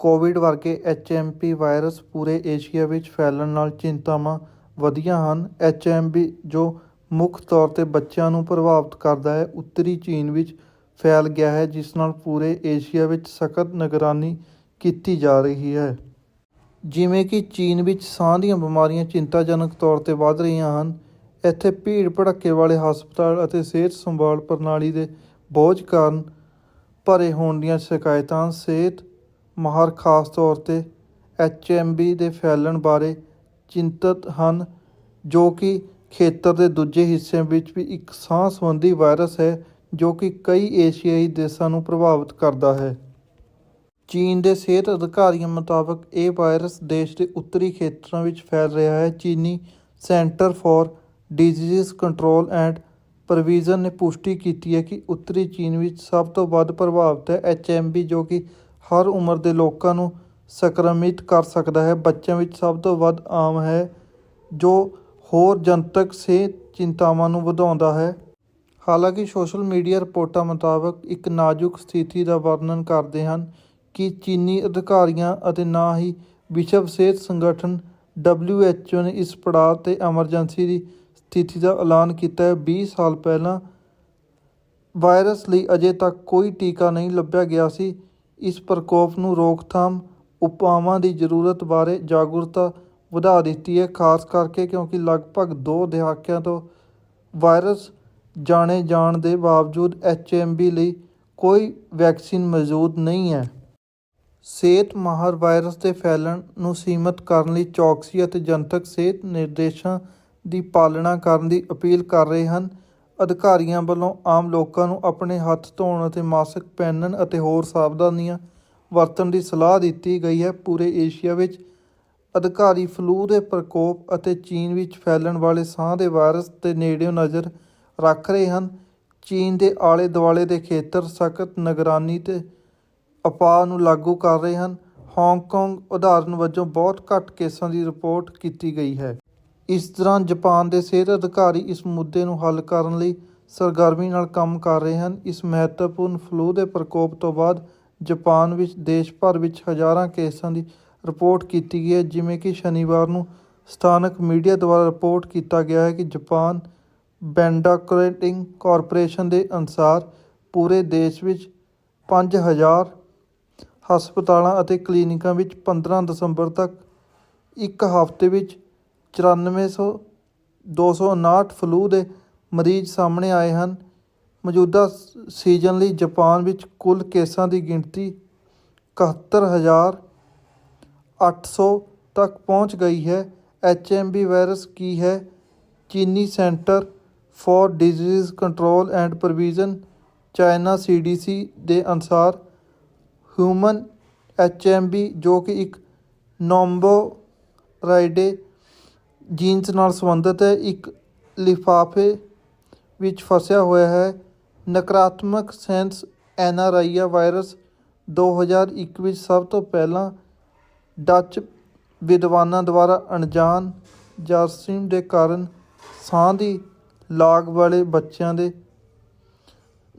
Covid ਵਰਗੇ ਐਚਐਮਪੀ virus ਪੂਰੇ Asia ਵਿੱਚ ਫੈਲਣ ਨਾਲ ਚਿੰਤਾਵਾਂ ਵਧੀਆਂ ਹਨ। ਐਚਐਮਪੀ ਜੋ ਮੁੱਖ ਤੌਰ ਤੇ ਬੱਚਿਆਂ ਨੂੰ ਪ੍ਰਭਾਵਿਤ ਕਰਦਾ ਹੈ, ਉੱਤਰੀ ਚੀਨ ਵਿੱਚ ਫੈਲ ਗਿਆ ਹੈ, ਜਿਸ ਨਾਲ ਪੂਰੇ ਏਸ਼ੀਆ ਵਿੱਚ ਸਖਤ ਨਿਗਰਾਨੀ ਕੀਤੀ ਜਾ ਰਹੀ ਹੈ। ਜਿਵੇਂ ਕਿ ਚੀਨ ਵਿੱਚ ਸਾਹ ਦੀਆਂ ਬਿਮਾਰੀਆਂ ਚਿੰਤਾਜਨਕ ਤੌਰ ਤੇ ਵੱਧ ਰਹੀਆਂ ਹਨ। ਇੱਥੇ ਭੀੜ ਭੜੱਕੇ ਵਾਲੇ ਹਸਪਤਾਲ ਅਤੇ ਸਿਹਤ ਸੰਭਾਲ ਪ੍ਰਣਾਲੀ ਦੇ ਬੋਝ ਕਾਰਨ ਭਰੇ ਹੋਣ ਦੀਆਂ ਸ਼ਿਕਾਇਤਾਂ, ਸਿਹਤ ਮਾਹਰ ਖਾਸ ਤੌਰ ਤੇ ਐਚਐਮਬੀ ਦੇ ਫੈਲਣ ਬਾਰੇ ਚਿੰਤਤ ਹਨ, ਜੋ ਕਿ ਖੇਤਰ ਦੇ ਦੂਜੇ ਹਿੱਸਿਆਂ ਵਿੱਚ ਵੀ ਇੱਕ ਸਾਹ ਸੰਬੰਧੀ ਵਾਇਰਸ ਹੈ, ਜੋ ਕਿ ਕਈ ਏਸ਼ੀਆਈ ਦੇਸ਼ਾਂ ਨੂੰ ਪ੍ਰਭਾਵਿਤ ਕਰਦਾ ਹੈ। ਚੀਨ ਦੇ ਸਿਹਤ ਅਧਿਕਾਰੀਆਂ ਮੁਤਾਬਕ ਇਹ ਵਾਇਰਸ ਦੇਸ਼ ਦੇ ਉੱਤਰੀ ਖੇਤਰਾਂ ਵਿੱਚ ਫੈਲ ਰਿਹਾ ਹੈ। ਚੀਨੀ centre for disease control and prevention ਨੇ ਪੁਸ਼ਟੀ ਕੀਤੀ ਹੈ ਕਿ ਉੱਤਰੀ ਚੀਨ ਵਿੱਚ ਸਭ ਤੋਂ ਵੱਧ ਪ੍ਰਭਾਵਿਤ ਹੈ ਐਚਐਮਬੀ ਜੋ ਕਿ ਹਰ ਉਮਰ ਦੇ ਲੋਕਾਂ ਨੂੰ ਸੰਕਰਮਿਤ ਕਰ ਸਕਦਾ ਹੈ। ਬੱਚਿਆਂ ਵਿੱਚ ਸਭ ਤੋਂ ਵੱਧ ਆਮ ਹੈ ਜੋ ਹੋਰ ਜਨਤਕ ਸਿਹਤ ਚਿੰਤਾਵਾਂ ਨੂੰ ਵਧਾਉਂਦਾ ਹੈ। ਹਾਲਾਂਕਿ ਸੋਸ਼ਲ ਮੀਡੀਆ ਰਿਪੋਰਟਾਂ ਮੁਤਾਬਕ ਇੱਕ ਨਾਜ਼ੁਕ ਸਥਿਤੀ ਦਾ ਵਰਣਨ ਕਰਦੇ ਹਨ ਕਿ ਚੀਨੀ ਅਧਿਕਾਰੀਆਂ ਅਤੇ ਨਾ ਹੀ ਵਿਸ਼ਵ ਸਿਹਤ ਸੰਗਠਨ WHO ਨੇ ਇਸ ਪੜਾਅ ਤੇ ਐਮਰਜੈਂਸੀ ਦੀ ਸਥਿਤੀ ਦਾ ਐਲਾਨ ਕੀਤਾ ਹੈ। 20 ਸਾਲ ਪਹਿਲਾਂ ਵਾਇਰਸ ਲਈ ਅਜੇ ਤੱਕ ਕੋਈ ਟੀਕਾ ਨਹੀਂ ਲੱਭਿਆ ਗਿਆ ਸੀ। ਇਸ ਪ੍ਰਕੋਪ ਨੂੰ ਰੋਕਥਾਮ ਉਪਾਵਾਂ ਦੀ ਜ਼ਰੂਰਤ ਬਾਰੇ ਜਾਗਰੂਕਤਾ ਵਧਾ ਦਿੱਤੀ ਹੈ, ਖਾਸ ਕਰਕੇ ਕਿਉਂਕਿ ਲਗਭਗ ਦੋ ਦਹਾਕਿਆਂ ਤੋਂ ਵਾਇਰਸ ਜਾਣੇ ਜਾਣ ਦੇ ਬਾਵਜੂਦ ਐਚਐਮਬੀ ਲਈ ਕੋਈ ਵੈਕਸੀਨ ਮੌਜੂਦ ਨਹੀਂ ਹੈ। ਸਿਹਤ ਮਾਹਰ ਵਾਇਰਸ ਦੇ ਫੈਲਣ ਨੂੰ ਸੀਮਤ ਕਰਨ ਲਈ ਚੌਕਸੀ ਅਤੇ ਜਨਤਕ ਸਿਹਤ ਨਿਰਦੇਸ਼ਾਂ ਦੀ ਪਾਲਣਾ ਕਰਨ ਦੀ ਅਪੀਲ ਕਰ ਰਹੇ ਹਨ। ਅਧਿਕਾਰੀਆਂ ਵੱਲੋਂ ਆਮ ਲੋਕਾਂ ਨੂੰ ਆਪਣੇ ਹੱਥ ਧੋਣ ਅਤੇ ਮਾਸਕ ਪਹਿਨਣ ਅਤੇ ਹੋਰ ਸਾਵਧਾਨੀਆਂ ਵਰਤਣ ਦੀ ਸਲਾਹ ਦਿੱਤੀ ਗਈ ਹੈ। ਪੂਰੇ ਏਸ਼ੀਆ ਵਿੱਚ ਅਧਿਕਾਰੀ ਫਲੂ ਦੇ ਪ੍ਰਕੋਪ ਅਤੇ ਚੀਨ ਵਿੱਚ ਫੈਲਣ ਵਾਲੇ ਸਾਹ ਦੇ ਵਾਇਰਸ ਤੇ ਨੇੜਿਓਂ ਨਜ਼ਰ ਰੱਖ ਰਹੇ ਹਨ। ਚੀਨ ਦੇ ਆਲੇ ਦੁਆਲੇ ਦੇ ਖੇਤਰ ਸਖਤ ਨਿਗਰਾਨੀ ਤੇ ਉਪਾਅ ਨੂੰ ਲਾਗੂ ਕਰ ਰਹੇ ਹਨ। ਹਾਂਗਕਾਂਗ ਉਦਾਹਰਨ ਵਜੋਂ ਬਹੁਤ ਘੱਟ ਕੇਸਾਂ ਦੀ ਰਿਪੋਰਟ ਕੀਤੀ ਗਈ ਹੈ। ਇਸ ਦੌਰਾਨ ਜਾਪਾਨ ਦੇ ਸਿਹਤ ਅਧਿਕਾਰੀ ਇਸ ਮੁੱਦੇ ਨੂੰ ਹੱਲ ਕਰਨ ਲਈ ਸਰਗਰਮੀ ਨਾਲ ਕੰਮ ਕਰ ਰਹੇ ਹਨ। ਇਸ ਮਹੱਤਵਪੂਰਨ ਫਲੂ ਦੇ ਪ੍ਰਕੋਪ ਤੋਂ ਬਾਅਦ ਜਾਪਾਨ ਵਿੱਚ ਦੇਸ਼ ਭਰ ਵਿੱਚ ਹਜ਼ਾਰਾਂ ਕੇਸਾਂ ਦੀ ਰਿਪੋਰਟ ਕੀਤੀ ਗਈ ਹੈ, ਜਿਵੇਂ ਕਿ ਸ਼ਨੀਵਾਰ ਨੂੰ ਸਥਾਨਕ ਮੀਡੀਆ ਦੁਆਰਾ ਰਿਪੋਰਟ ਕੀਤਾ ਗਿਆ ਹੈ ਕਿ ਜਾਪਾਨ ਬੈਂਡਾਕਰੇਟਿੰਗ ਕਾਰਪੋਰੇਸ਼ਨ ਦੇ ਅਨੁਸਾਰ ਪੂਰੇ ਦੇਸ਼ ਵਿੱਚ 5000 ਹਸਪਤਾਲਾਂ ਅਤੇ ਕਲੀਨਿਕਾਂ ਵਿੱਚ 15 ਦਸੰਬਰ ਤੱਕ ਇੱਕ ਹਫ਼ਤੇ ਵਿੱਚ 9400 259 ਫਲੂ ਦੇ ਮਰੀਜ਼ ਸਾਹਮਣੇ ਆਏ ਹਨ। ਮੌਜੂਦਾ ਸੀਜ਼ਨ ਲਈ ਜਾਪਾਨ ਵਿੱਚ ਕੁੱਲ ਕੇਸਾਂ ਦੀ ਗਿਣਤੀ 71800 ਤੱਕ ਪਹੁੰਚ ਗਈ ਹੈ। ਐਚਐਮਬੀ ਵਾਇਰਸ ਕੀ ਹੈ? ਚੀਨੀ centre for disease control and prevention, China CDC ਦੇ ਅਨੁਸਾਰ ਹਿਊਮਨ ਐਚਐਮਬੀ ਜੋ ਕਿ ਇੱਕ ਨੋਮਬੋਰਾਈਡੇ ਜੀਨਸ ਨਾਲ ਸੰਬੰਧਿਤ ਇੱਕ ਲਿਫਾਫੇ ਵਿੱਚ ਫਸਿਆ ਹੋਇਆ ਹੈ। ਨਕਾਰਾਤਮਕ ਸੈਂਸ ਐਨਾਰਾਈਆ ਵਾਇਰਸ 2001 ਵਿੱਚ ਸਭ ਤੋਂ ਪਹਿਲਾਂ ਡੱਚ ਵਿਦਵਾਨਾਂ ਦੁਆਰਾ ਅਣਜਾਣ ਜਰਾਸੀਮ ਦੇ ਕਾਰਨ ਸਾਹ ਦੀ ਲਾਗ ਵਾਲੇ ਬੱਚਿਆਂ ਦੇ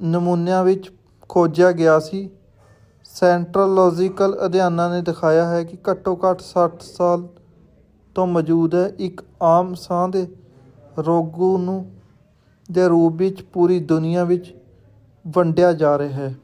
ਨਮੂਨਿਆਂ ਵਿੱਚ ਖੋਜਿਆ ਗਿਆ ਸੀ। ਸੈਂਟਰੋਲੋਜੀਕਲ ਅਧਿਐਨਾਂ ਨੇ ਦਿਖਾਇਆ ਹੈ ਕਿ ਘੱਟੋ ਘੱਟ 60 ਸਾਲ ਤੋਂ ਮੌਜੂਦ ਹੈ ਇੱਕ ਆਮ ਸਾਹ ਦੇ ਰੋਗੂ ਨੂੰ ਦੇ ਰੂਪ ਵਿੱਚ ਪੂਰੀ ਦੁਨੀਆ ਵਿੱਚ ਵੰਡਿਆ ਜਾ ਰਿਹਾ ਹੈ।